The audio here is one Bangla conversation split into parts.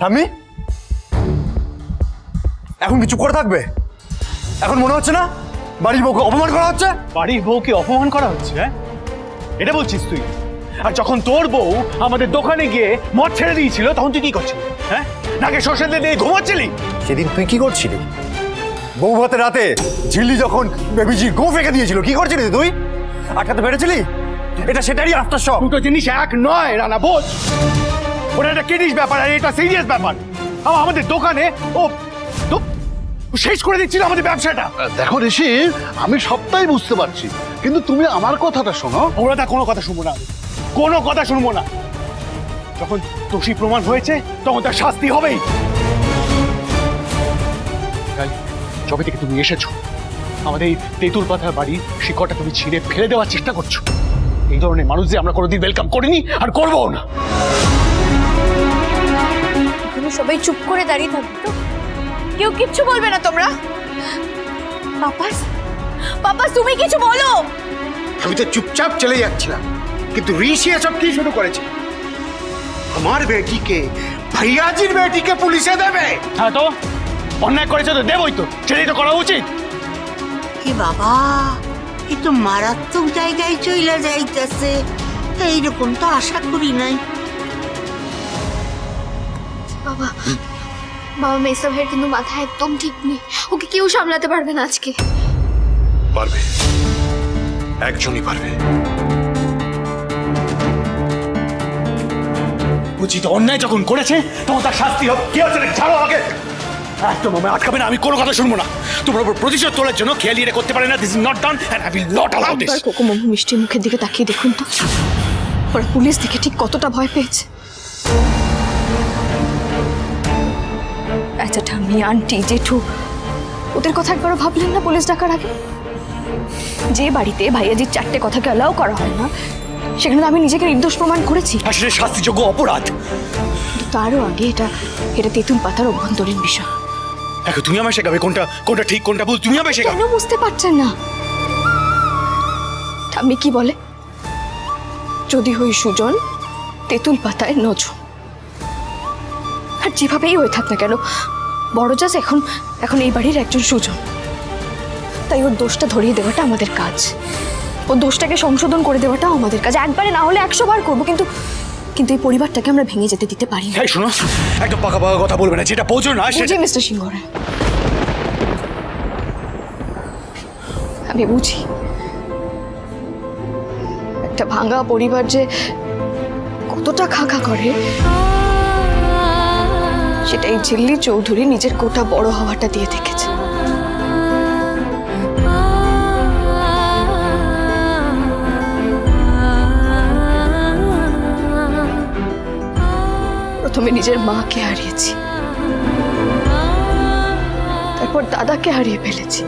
ঠাম্মি? এখন কি চুপ করে থাকবে? এখন মনে হচ্ছে না? বাড়ির বউকে অপমান করা হচ্ছে? বাড়ির বউকে অপমান করা হচ্ছে হ্যাঁ? এটা বলছিস তুই। আর যখন তোর বউ আমাদের দোকানে গিয়ে মদ ছেড়ে দিয়েছিল তখন তুই কি করছিলি হ্যাঁ? নাকি সর্ষে দিয়ে ঘুমাচ্ছিলি? সেদিন তুই কি করছিলি? বউ ভাতে রাতে ঝিল্লি যখন বেবিজি গো ফেঁকে দিয়েছিল কি করছিলি তুই? আটকাতে পেরেছিলি? এটা সেটারই আফটার শক দুটো জিনিস এক নয় রানা বোঝ। ওটা একটা কিনিস ব্যাপার আর এটা সিরিয়াস ব্যাপার। আমাদের দোকানে ও শেষ করে দিচ্ছিল আমাদের ব্যবসাটা। দেখো ঋষি আমি সবটাই বুঝতে পারছি কিন্তু তুমি আমার কথাটা শোনো। ওরা তা কোনো কথা শুনব না। কোনো কথা শুনব না। যখন দোষী প্রমাণ হয়েছে তখন তার শাস্তি হবেই। যবে থেকে তুমি এসেছ আমাদের এই তেঁতুল পাতার বাড়ি শিকড়টা তুমি ছিঁড়ে ফেলে দেওয়ার চেষ্টা করছ। এই ধরনের মানুষ যে আমরা কোনোদিন ওয়েলকাম করিনি আর করব না। সবাই চুপ করে দাঁড়িয়ে থাকবে তো। কেউ কিচ্ছু বলবে না তোমরা। পাপাস পাপাস তুমি কিছু বলো। আমি তো চুপচাপ চলে যাচ্ছিলাম কিন্তু ঋষি এসব কি শুরু করেছে? আমার বেটিকে ভাইয়াজির বেটিকে পুলিশে দেবে। হ্যাঁ তো অন্যায় করেছে তো দেবই তো সেটাই তো করা উচিত। কি বাবা এ তো মারাত্মক জায়গায় চইলা যাইতেছে। এইরকম তো আশা করি নাই। বাবা বাবা মেসা ভাইয়ের কিন্তু মাথা একদম ঠিক নেই। ওকে কেউ সামলাতে পারবে না আজকে। পারবে। একজনই পারবে। উচিত অন্যায় যখন করেছে তখন তার শাস্তি হোক কি হচ্ছে? ছাড়ো আমাকে। একদম আমি আটকাবে না আমি কোনো কথা শুনব না। তোমার উপর প্রতিশোধ তোলার জন্য খেয়ালি এটা করতে পারে না this is not done and I will not allow this একবার কোকোমামু মিষ্টির মুখের দিকে তাকিয়ে দেখুন তো। ওরা পুলিশ দেখে ঠিক কতটা ভয় পেয়েছে। আচ্ছা ঠাম্মি আন্টি জেঠু ওদের কথা একবারও ভাবলেন না পুলিশ ডাকার আগে? যে বাড়িতে ভাইয়াজির চারটে কথাকে অ্যালাউ করা হয় না সেখানে আমি নিজেকে নির্দোষ প্রমাণ করেছি। আর সেটা শাস্তিযোগ্য অপরাধ। তারও আগে এটা এটা তেঁতুল পাতার অভ্যন্তরীণ বিষয়। দেখো তুমি আমায় শেখাবে কোনটা কোনটা ঠিক কোনটা ভুল তুমি আমায় শেখাবে কেন বুঝতে পারছেন না? ঠাম্মি কি বলে? যদি হই সুজন তেঁতুল পাতায় নজর। আর যেভাবেই হয়ে থাক না কেন বড় চাষ এখন এখন এই বাড়ির একজন সুজন। তাই ওর দোষটা ধরিয়ে দেওয়াটা আমাদের কাজ। ওর দোষটাকে সংশোধন করে দেওয়াটাও আমাদের কাজ। একবারে না হলে একশো বার করব কিন্তু কিন্তু এই পরিবারটাকে আমরা ভেঙে যেতে দিতে পারি না। এই শোনো একদম পাকা পাকা কথা বলবে না যেটা বোঝো না সেটা বুঝি মিস্টার আমি বুঝি। একটা ভাঙা পরিবার যে কতটা খাখা করে। সেটা এই ঝিল্লি চৌধুরী নিজের কোটা বড় হওয়াটা দিয়ে দেখেছে প্রথমে নিজের মাকে হারিয়েছি। তারপর দাদাকে হারিয়ে ফেলেছি।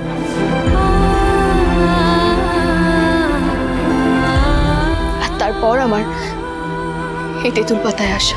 আর তারপর আমার এই তেঁতুল পাতায় আসা।